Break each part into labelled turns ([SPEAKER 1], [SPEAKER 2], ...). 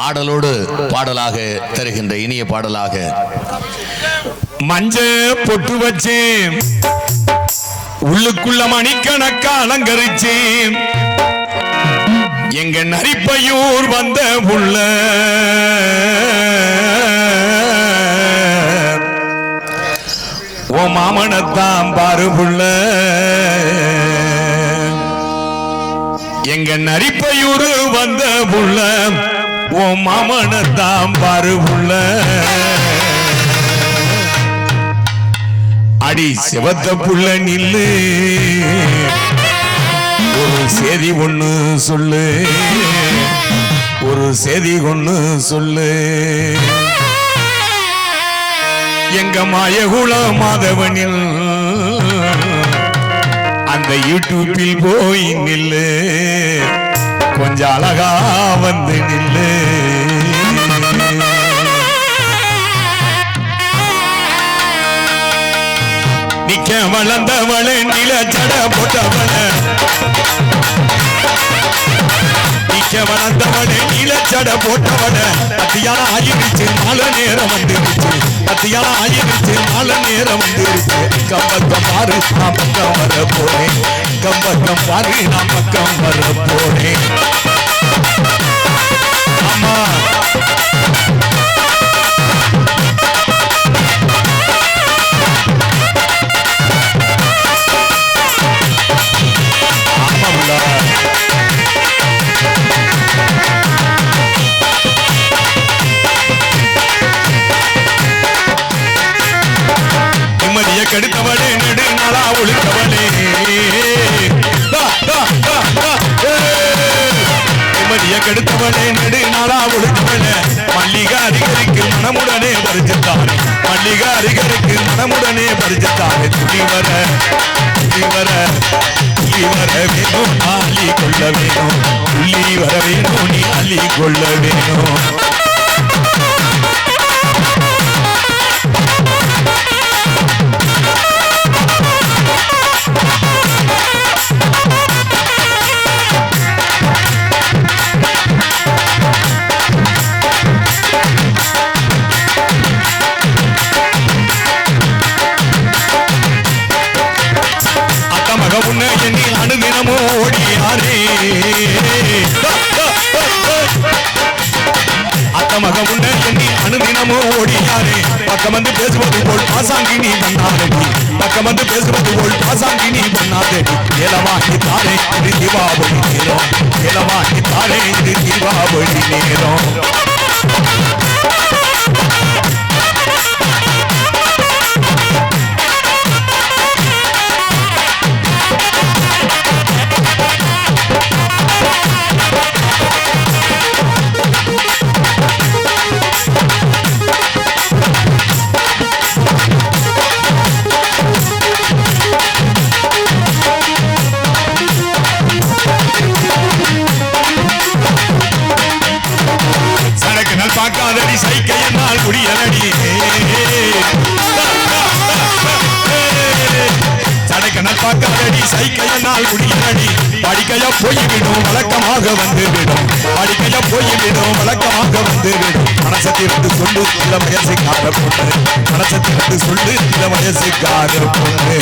[SPEAKER 1] ஆடலோடு பாடலாக தருகின்ற இனிய பாடலாக.
[SPEAKER 2] மஞ்ச பொட்டு வச்சேன் உள்ளுக்குள்ள மணிக்கணக்க அலங்கரிச்சேன் எங்க நரிப்பையூர் வந்த உள்ள. ஓ மாமனத்தான் பாரு புள்ள எங்க நரிப்பையூர் வந்த புள்ள ஓ மாமனத்தான் பாரு புள்ள அடி சிவத்த புள்ள நில்லு. ஒரு செய்தி ஒண்ணு சொல்லு. ஒரு செய்தி ஒண்ணு சொல்லு. எங்க மாயகுல மாதவனில் அந்த யூடியூப்பில் போய் நில்லு. கொஞ்சம் அழகா வந்து நில்லு. நிக்க வளர்ந்தவள நில ஜட போட்டவள. நிக்க வளர்ந்தவள நில ஜட போட்டவள. அத்தியால ஆயிருச்சு நால நேரம் வந்துருச்சு. அத்தியால ஆயிருச்சு நால நேரம் வந்துருச்சு. கம்பக்கம் பாரு நான் பக்கம் வர போறேன். பக்கம் பாரு நான் பக்கம் வர போறேன். அம்மா. கெடுத்தவளே நெடு நாளா ஒழுக்கவளே மல்லிகை அதிகரிக்கு மனமுடனே பறிச்சுத்தானே மல்லிகா அதிகரிக்கு மனமுடனே பறிச்சுத்தானே துணி வர துணி வர துள்ளி வர வேணும். அள்ளி கொள்ள வேணும். துள்ளி வர வேணும் நீ அள்ளி கொள்ள வேணும். மக உன்னை எண்ணி அணுதினமோ ஓடியாரே. பக்கம் வந்து பேசுவது போல் பாசாங்கி நீ பண்ணாதே பக்கம் வந்து பேசுவது போல் பாசாங்கி நீ பண்ணாதே ஏலவாகி தாரே இது தீபாவளி நேரம். ஏலவாகி தாரே இது தீபாவளி நேரம். படிக்கையா போய்விடும் வழக்கமாக வந்துவிடும் படிக்கையா போய்விடும் வழக்கமாக வந்துவிடும் மனசத்திலிருந்து சொல்லு சில வயசுக்கார பொண்ணு மனசத்திலிருந்து சொல்லு சில வயசுக்கார பொண்ணு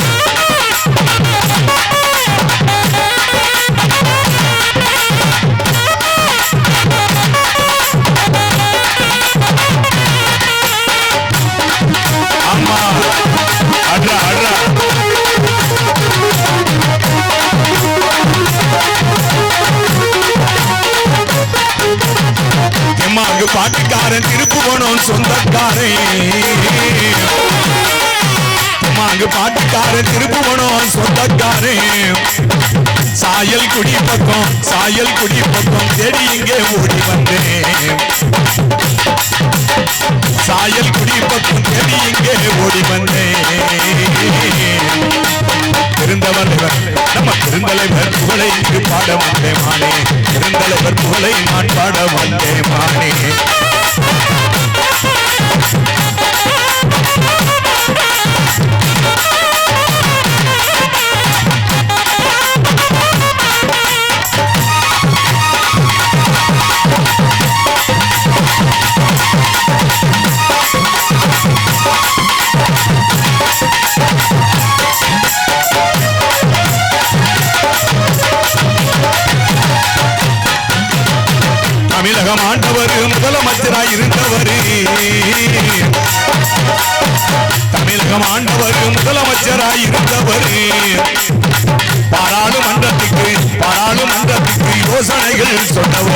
[SPEAKER 2] திருப்புவனம் சொந்தக்காரன் எம்மாங்கு பாட்டுக்காரன் திருப்புவனும் சொந்தக்காரன் சாயல் குடி பக்கம் சாயல் குடி பக்கம் தேடி இங்கே ஓடி வந்தேன். சாயல் குடி பக்கம் தேடி இங்கே ஓடி வந்தேன். பெருந்தவர் நம்ம பெருந்தலைவர் புகழை இங்கு பாட வந்தேன் மானே. பெருந்தலைவர் புகழை நான் பாட வந்தேன் மானே.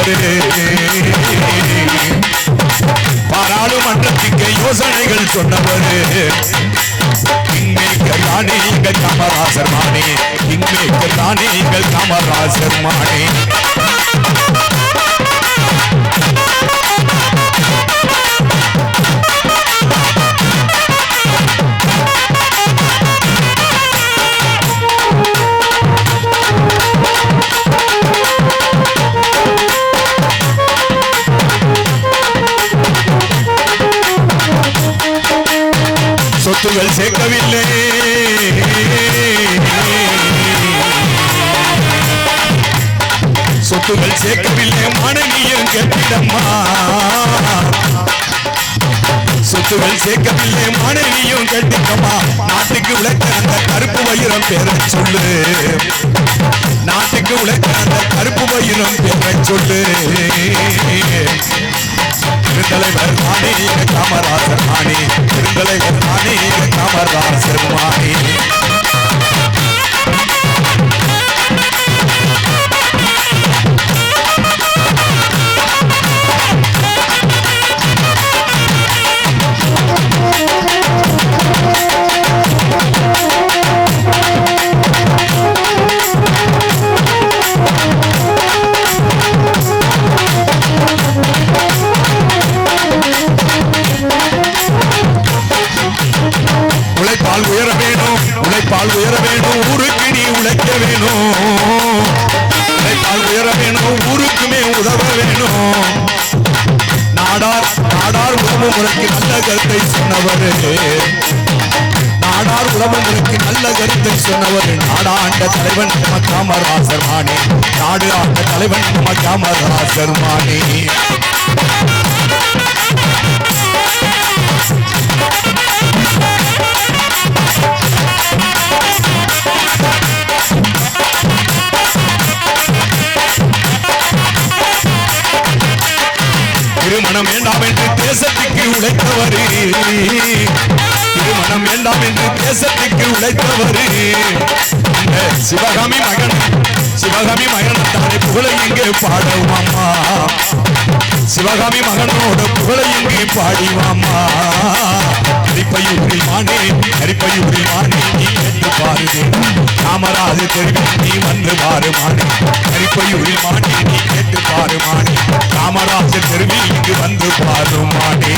[SPEAKER 2] சொன்னவர் பாராளுமன்றத்துக்கு யோசனைகள் சொன்னவர். இங்கே தானே எங்கள் காமராசர் மானே. இங்கே தானே எங்கள் காமராசர் மானே. சொத்துகள் மனைவியும் கட்டிடம்மா சொத்துகள் சேர்க்கவில்லை மனைவியும் கட்டிக்கம்மா நாட்டுக்கு உழைக்க அந்த கருப்பு வயிறம் பேரை சொல்லு. நாட்டுக்கு உழைக்க அந்த கருப்பு வயிறம் பேரை சொல்லு. திருத்தலைவர் மானே காமராசர் மானே திருத்தலைவர் மானே காமராசர் மானே தலைவன் மாணி. திருமணம் வேண்டாம் என்று தேசத்துக்கு உழைத்தவரே. திருமணம் வேண்டாம் என்று தேசத்திற்கு உழைத்தவர். சிவகாமி மகன் சிவகாமி மகன் தானே புகழை இங்கே பாடுவாமா சிவகாமி மகனோட புகழை இங்கே பாடிவாமா கரிப்பையூரில் மானே கரிப்பையூரில் மானே நீ என்று பாருங்க காமராஜ் தெருவில் நீ வந்து பாரு மானே கரிப்பையூரில் மானே நீ கேட்டு பாரு மானே காமராஜர் தெருவில் இங்கு வந்து பாரு மானே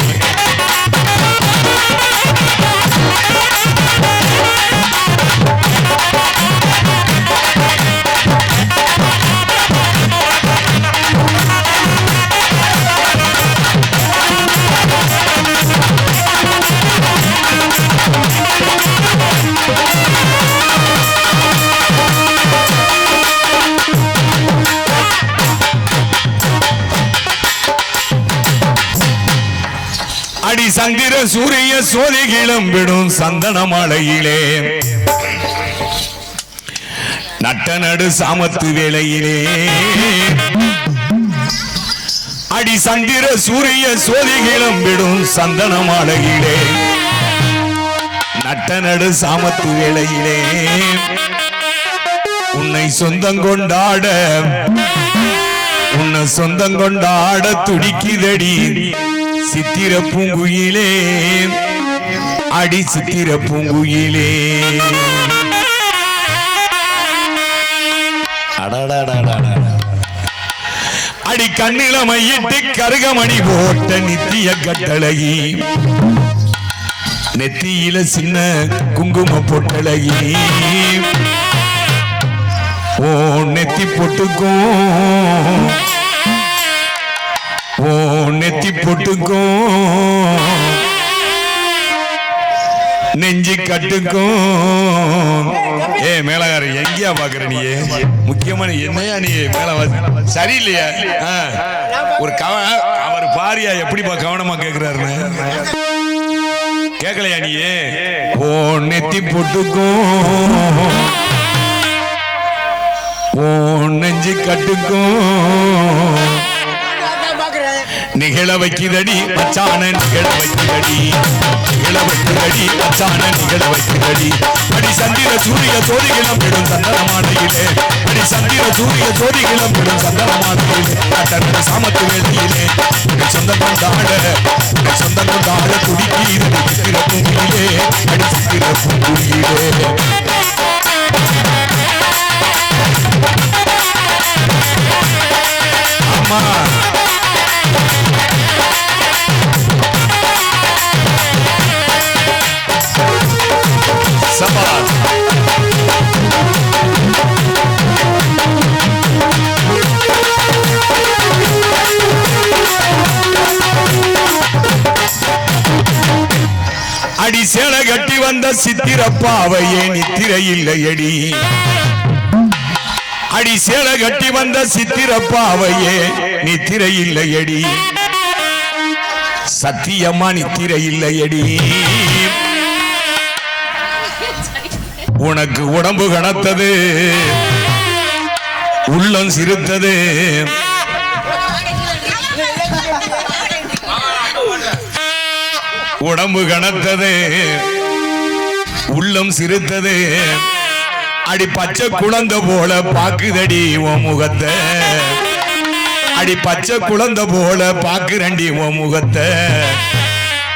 [SPEAKER 2] சூரிய சோதி கிளம்பிடும் சந்தன மலையிலே. நட்ட நடு சாமத்து வேளையிலே. அடி சந்திர சூரிய சோதி கிளம்பிடும் சந்தன மாலையிலே. நட்ட நடு சாமத்து வேளையிலே. உன்னை சொந்தம் கொண்டாட உன்னை சொந்தம் கொண்டாட துடிக்குதடி. சித்திர பூங்குயிலே அடி சித்திர பூங்குயிலே. அடி கண்ணில மையிட்டு கருகமணி போட்ட நித்திய கட்டழகி. நெத்தியில சின்ன குங்கும பொட்டழகி. ஓ நெத்தி பொட்டுக்கும். ஓ நெத்தி பொட்டுக்கும் நெஞ்சு கட்டுக்கும் ஏ மேலகார எங்கேயா பாக்குற நீ? முக்கியமான நீ என்னையா நீ? மேல சரியில்லையா? ஆ. ஒரு கவ அவர் பாரியா எப்படிப்பா கவனமா கேக்குறாருன்னு? கேட்கலையா நீ? ஓ நெத்தி பொட்டுக்கும் ஓ நெஞ்சு கட்டுக்கும் நிகழ வைக்குதடி மச்சான நிகழ வைக்குதடி. நிகழ வைக்குதடி மச்சான நிகழ வைக்குதடி. அடி சந்திர சூரிய ஜோதிகளும் விடும் சந்தனமானையிலே அடி சந்திர சூரிய ஜோதிகளும் விடும் சந்தனமானையிலே அட்டன சாமத்து வேலையிலே சொந்தம் கொண்டாட சொந்தம் கொண்டாட துடிக்கீது சித்திர பூமியிலே. அடி சித்திர பூமியிலே அம்மா சபாஷ் அடி சேல கட்டி வந்த சித்திரப்பாவையே நித்திரை இல்லையடி அடி சேலை கட்டி வந்த சித்திரப்பாவையே நித்திரை இல்லையடி சத்தியம்மா நித்திரை இல்லையடி உனக்கு உடம்பு கனத்தது. உள்ளம் சிரித்தது உடம்பு கனத்தது. உள்ளம் சிரித்தது அடி பச்சை குழந்தை போல பாக்குதடி உன் முகத்தை. அடி பச்சை குழந்தை போல பாக்குறண்டி உன் முகத்தை.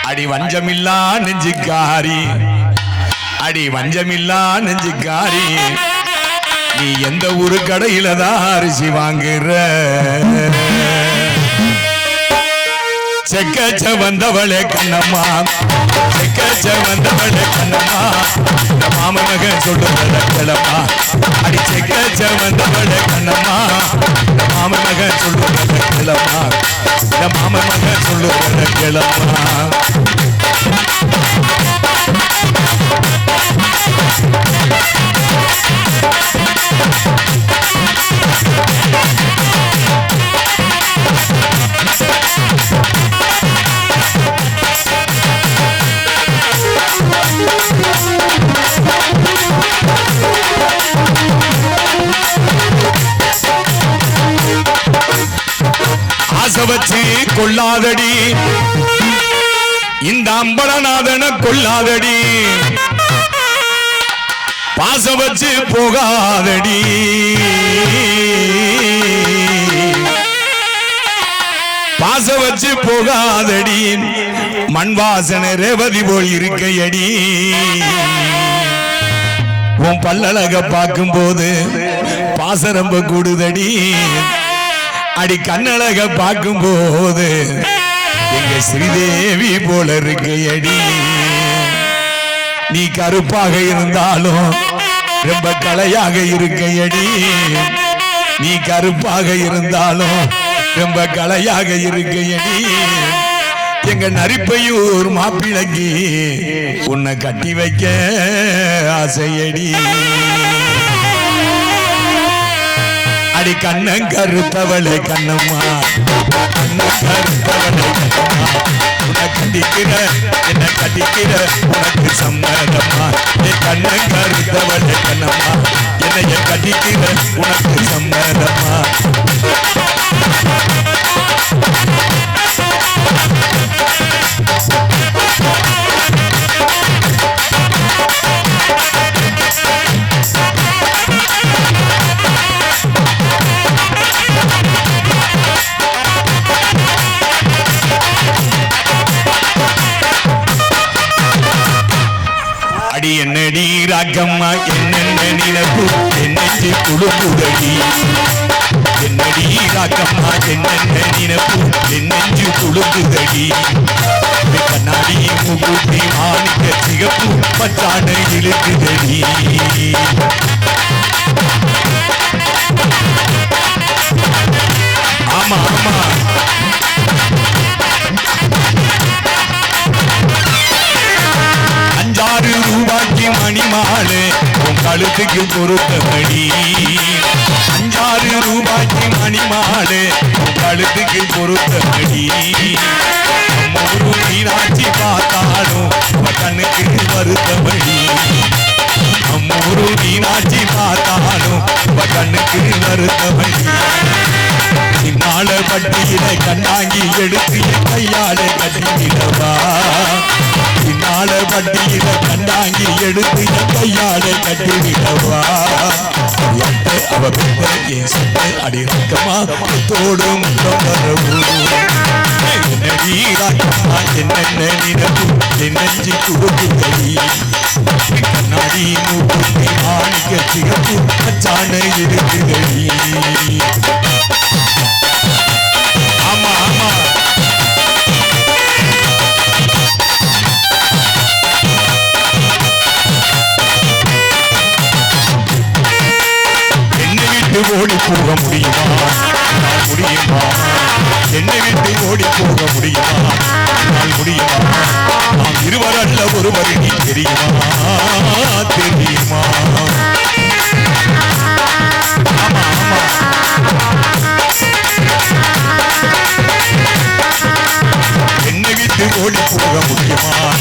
[SPEAKER 2] அடி வஞ்சமில்லா நெஞ்சுக்காரி. அடி வஞ்சமில்லா நெஞ்சுக்காரி. நீ எந்த ஊரு கடையில தான் அரிசி வாங்குற? செக்கச்ச வந்தவளே கண்ணம்மா. செக்கச்ச வந்தவளே கண்ணம்மா. இந்த மாமனக சொல்லுவத கிளம்மா அடி செக்கச்ச வந்தவளே கண்ணம்மா. இந்த மாமனக மகன் சொல்லுவத கிளம்மா இந்த மாம மகன் சொல்லுவத கிளம்மா கொல்லாதடி கொள்ளாதடி. இந்த அம்பலநாதன கொள்ளாதடி. பாச வச்சு போகாதடி. பாச வச்சு போகாதடி. மண் வாசனை ரேவதி போல் இருக்கையடி. உன் பல்லழக பார்க்கும் போது பாசரம்ப கூடுதடி. அடி கண்ணழக பார்க்கும் போது எங்க ஸ்ரீதேவி போல இருக்கையடி. நீ கருப்பாக இருந்தாலும் ரொம்ப கலையாக இருக்கையடி. நீ கருப்பாக இருந்தாலும் ரொம்ப கலையாக இருக்கையடி. எங்க நரிப்பையூர் மாப்பிளைக்கு உன்னை கட்டி வைக்க ஆசையடி. அடி கண்ணன் கருத்தவளே கண்ணம்மா. கண்ணன் கருத்தவளே கண்ணம்மா. உன்னை கட்டிக்கிற என்ன கட்டிக்கிற உனக்கு சம்மதம்மா. என் கண்ணன் கருத்தவளே கண்ணம்மா. என்னைய கட்டிக்கிற உனக்கு சம்மதம்மா. அடி என்னடி என்னென்ன நினைப்பு? என்னென்று குழுங்குதடி என்னடி ராக்கம்மா என்னென்ன நினைப்பு? என்னென்று குழுங்குதடி கண்ணாடி முகூட்டி மாணிக்க சிகப்பு பச்சான இழுக்குதடி. ஆமா ஆமா. அஞ்சாறு ரூபாய்க்கு உன் கழுத்துக்கு பொருத்தபடி அஞ்சாறு ரூபாய்க்கு மணிமாலை உன் கழுத்துக்கு பொருத்தபடி ஒரு மீனாட்சி பார்த்தாலும் கண்ணுக்கு வருத்தபடி நம்மூரு மீனாட்சி பார்த்தாலும் கண்ணுக்கு வருத்தபடி சின்னால பட்டியில கண்ணாங்கி எடுத்து என் கையாலே கட்டிவிடவா பின்னால வண்டியில கண்டாங்கி எடுத்து கையால கையாலே கட்டிவிடவா? அவ பெத்த என் சட்ட அடி தோடு முத்தம் வரவு என்னென்ன நினைப்பு? என் நெஞ்சு கொடுக்குதடி கண்ணாடி மூக்குத்தி Guatemala.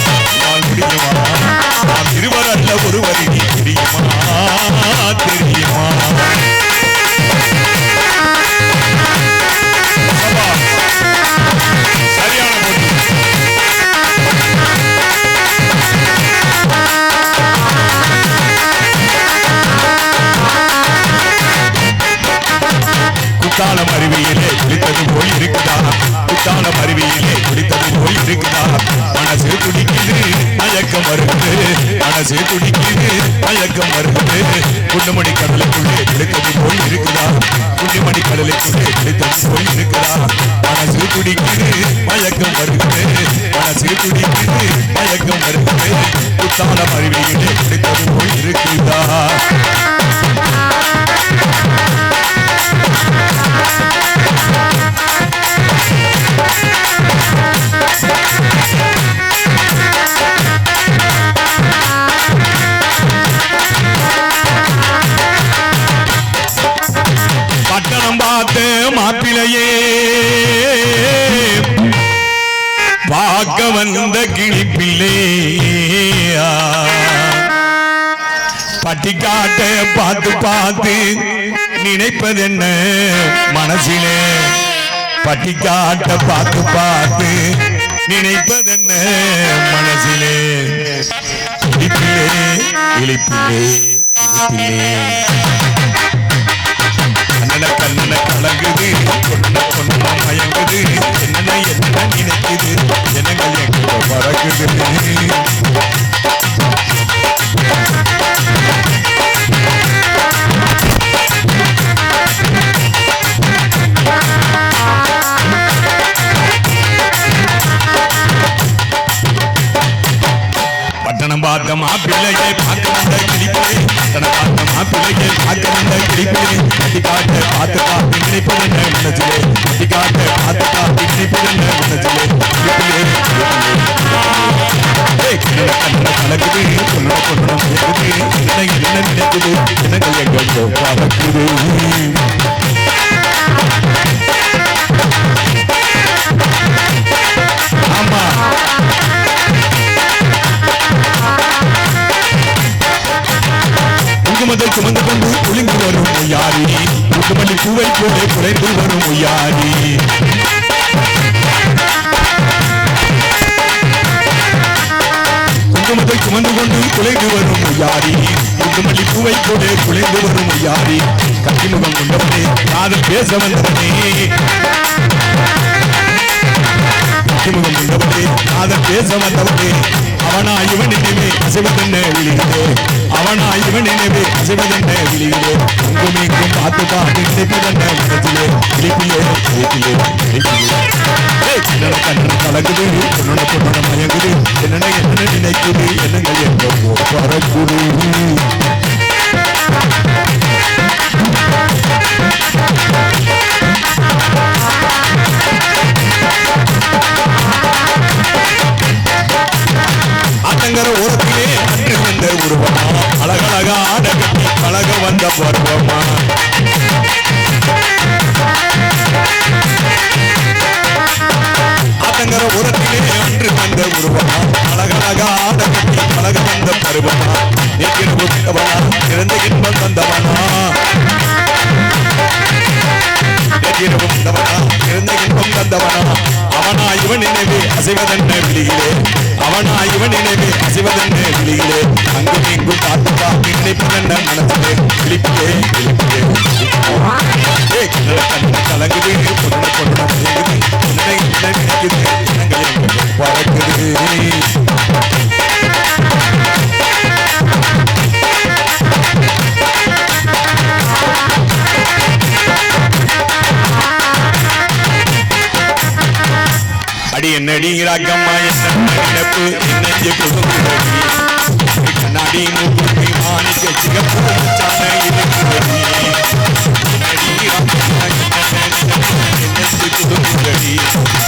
[SPEAKER 2] பார்த்து நினைப்பதென்ன? மனசிலே பட்டிக்காட்ட பார்த்து பார்த்து நினைப்பதென்ன? மனசிலே இழிப்பிலே இழிப்பிலே இழிப்பிலே. கண்ணன கண்ணன கலங்குது கொண்ட கொண்ட மயங்குது என்னென்ன என்ன நினைக்குது? ஜனங்கள் எங்க பறக்குது? பார்த்த மாப்பிள்ளையே பார்க்க வந்த கிளிப்பிலே பட்டணம் பார்த்த மாப்பிள்ளையே பார்க்க வந்த கிளிப்பிலே கட்டி பார்த்து பார்த்து நினைப்பது என்ன மனசிலே. கட்டி பார்த்து பார்த்து நினைப்பது என்ன மனசிலே கிளிப்பிலே கிளிப்பிலே கலக்குது கொள்ளன என்ன என்ன நினைக்குது ஆமா. குங்குமத்தை சுமந்து கொண்டு குளிந்து வரும் முயாரி குங்குமல்லி பூவை போல குறைந்து வரும் முயாரி குங்குமத்தை சுமந்து கொண்டு குலைந்து வரும் யாரி குங்குமல்லி பூவை போல குலைந்து வரும் யாரி கட்டிமுகம் கொண்டவனே காதல் பேச வந்தவனே. கட்டிமுகம் கொண்டவனே அதை பேச வந்தவனே அவனா இவன் நினைவே அசைவதென்ன விழிகளே அவனா இவன் நினைவே அசைவதென்ன விழிகளே அங்கும் இங்கும் பார்த்து பார்த்து நினைப்பதென்ன மனத்திலே விழிப்பிலே விழிப்பிலே விழிப்பிலே மயங்குது என்னென்ன என்ன நினைக்குது என்னங்கள் பறக்குது பார்த்து நினைப்பதென்ன மனசிலே விழிப்பிலே விழிப்பிலே ஏ கண்ண கண்ண கலங்குது உன்னை உன்னை நினைக்குது பறக்குது. அடி என்ன நினைப்பு என்னைய கண்ணாடி மூக்குத்தி மாணிக்க